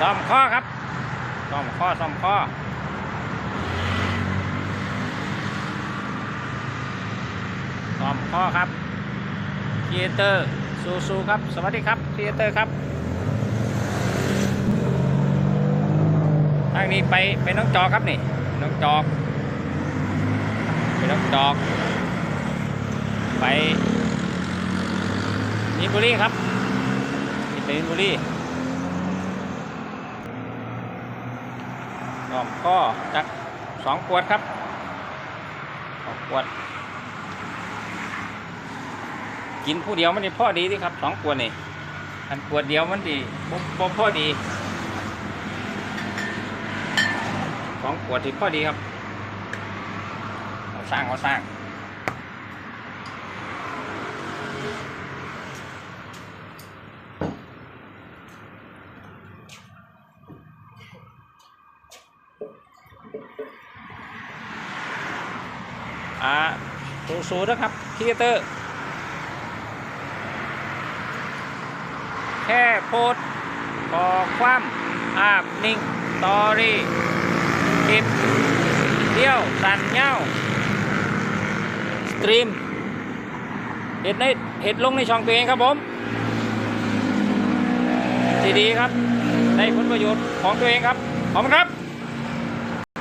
ซ่อมข้อครับซ่อมข้อซ่อมข้อซ่อมข้อครับครีเอเตอร์ซูซูครับ สวัสดีครับครีเอเตอร์ครับทางนี้ไปไปน้องจอกครับนี่น้องจอกไปน้องจอก ไปมีนบุรีครับไปมีนบุรี ก็ก็จักสองขวดครับสองขวด กินผู้เดียวมันนี่อดีที่ครับสองขวดนี่อันขวดเดียวมันดีบ่พ่อดีสองขวดที่พ่อดีครับเอาสร้างเอาสร้าง อ่าสูสูนะครับครีเอเตอร์ แค่โพสต์ขอความอาบนิ่งตอรี่คลิปเที่ยวสันเงาสตรีมเห็ดในเห็ดลงในช่องตัวเองครับผมที่ดีครับ ได้ผลประโยชน์ของตัวเองครับ ขอบคุณครับ